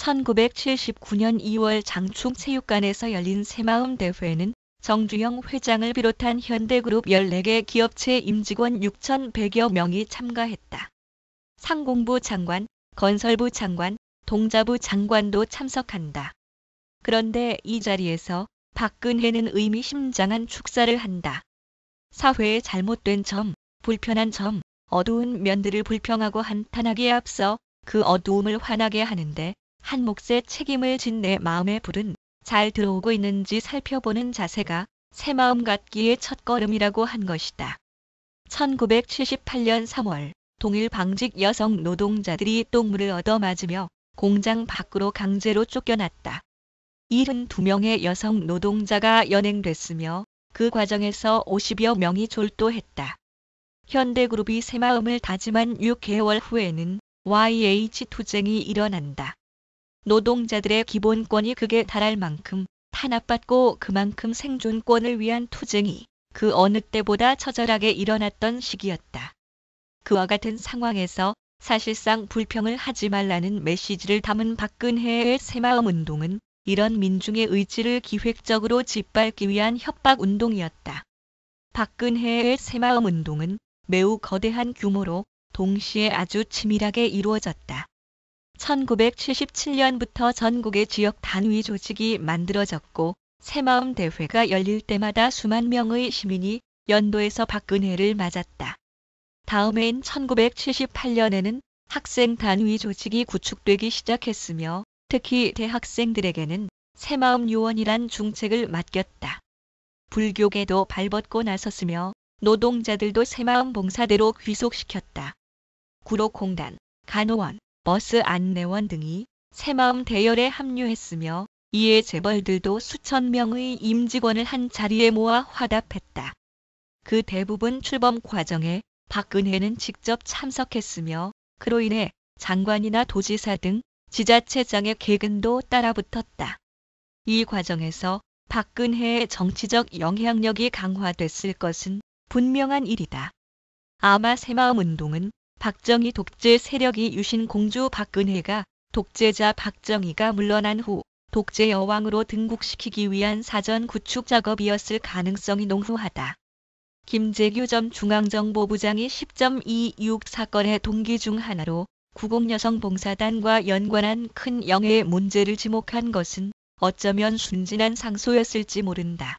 1979년 2월 장충체육관에서 열린 새마음 대회는 정주영 회장을 비롯한 현대그룹 14개 기업체 임직원 6,100여 명이 참가했다. 상공부 장관, 건설부 장관, 동자부 장관도 참석한다. 그런데 이 자리에서 박근혜는 의미심장한 축사를 한다. 사회의 잘못된 점, 불편한 점, 어두운 면들을 불평하고 한탄하기에 앞서 그 어두움을 환하게 하는데 한 몫의 책임을 진 내 마음의 불은 잘 들어오고 있는지 살펴보는 자세가 새 마음 갖기의 첫걸음이라고 한 것이다. 1978년 3월 동일 방직 여성 노동자들이 똥물을 얻어맞으며 공장 밖으로 강제로 쫓겨났다. 72명의 여성 노동자가 연행됐으며 그 과정에서 50여 명이 졸도했다. 현대그룹이 새마음을 다짐한 6개월 후에는 YH 투쟁이 일어난다. 노동자들의 기본권이 극에 달할 만큼 탄압받고 그만큼 생존권을 위한 투쟁이 그 어느 때보다 처절하게 일어났던 시기였다. 그와 같은 상황에서 사실상 불평을 하지 말라는 메시지를 담은 박근혜의 새마음 운동은 이런 민중의 의지를 기획적으로 짓밟기 위한 협박 운동이었다. 박근혜의 새마음 운동은 매우 거대한 규모로 동시에 아주 치밀하게 이루어졌다. 1977년부터 전국의 지역 단위 조직이 만들어졌고 새마음 대회가 열릴 때마다 수만 명의 시민이 연도에서 박근혜를 맞았다. 다음해인 1978년에는 학생 단위 조직이 구축되기 시작했으며 특히 대학생들에게는 새마음 요원이란 중책을 맡겼다. 불교계도 발벗고 나섰으며 노동자들도 새마음 봉사대로 귀속시켰다. 구로공단, 간호원, 버스 안내원 등이 새마음 대열에 합류했으며 이에 재벌들도 수천 명의 임직원을 한 자리에 모아 화답했다. 그 대부분 출범 과정에 박근혜는 직접 참석했으며 그로 인해 장관이나 도지사 등 지자체장의 개근도 따라붙었다. 이 과정에서 박근혜의 정치적 영향력이 강화됐을 것은 분명한 일이다. 아마 새마음 운동은 박정희 독재 세력이 유신 공주 박근혜가 독재자 박정희가 물러난 후 독재 여왕으로 등극시키기 위한 사전 구축 작업이었을 가능성이 농후하다. 김재규 전 중앙정보부장이 10.26 사건의 동기 중 하나로 구국여성봉사단과 연관한 큰 영해의 문제를 지목한 것은 어쩌면 순진한 상소였을지 모른다.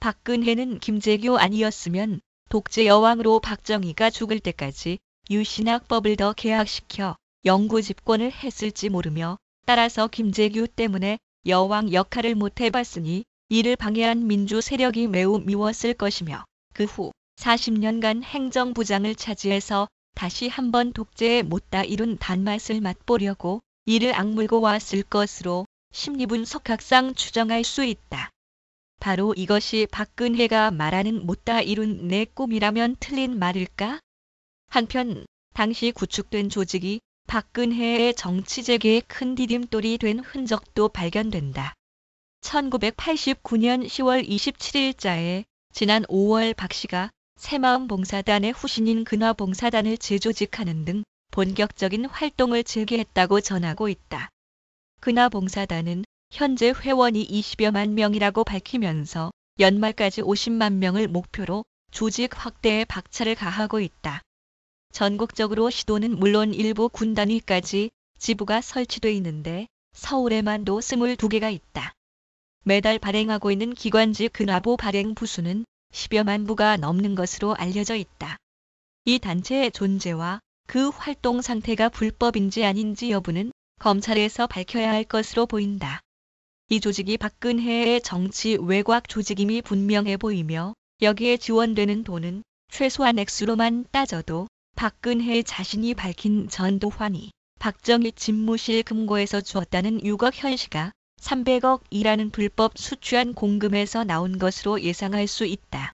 박근혜는 김재규 아니었으면 독재 여왕으로 박정희가 죽을 때까지 유신학법을 더 개혁시켜 영구 집권을 했을지 모르며 따라서 김재규 때문에 여왕 역할을 못 해봤으니 이를 방해한 민주 세력이 매우 미웠을 것이며 그 후 40년간 행정부장을 차지해서 다시 한번 독재에 못다 이룬 단맛을 맛보려고 이를 악물고 왔을 것으로 심리분석학상 추정할 수 있다. 바로 이것이 박근혜가 말하는 못다 이룬 내 꿈이라면 틀린 말일까? 한편 당시 구축된 조직이 박근혜의 정치재계에 큰 디딤돌이 된 흔적도 발견된다. 1989년 10월 27일자에 지난 5월 박 씨가 새마음 봉사단의 후신인 근화 봉사단을 재조직하는 등 본격적인 활동을 재개했다고 전하고 있다. 근화 봉사단은 현재 회원이 20여만 명이라고 밝히면서 연말까지 50만 명을 목표로 조직 확대에 박차를 가하고 있다. 전국적으로 시도는 물론 일부 군단 위까지 지부가 설치돼 있는데 서울에만도 22개가 있다. 매달 발행하고 있는 기관지 근화보 발행 부수는 10여만 부가 넘는 것으로 알려져 있다. 이 단체의 존재와 그 활동 상태가 불법인지 아닌지 여부는 검찰에서 밝혀야 할 것으로 보인다. 이 조직이 박근혜의 정치 외곽 조직임이 분명해 보이며 여기에 지원되는 돈은 최소한 액수로만 따져도 박근혜 자신이 밝힌 전도환이 박정희 집무실 금고에서 주었다는 6억 현시가 300억이라는 불법 수취한 공금에서 나온 것으로 예상할 수 있다.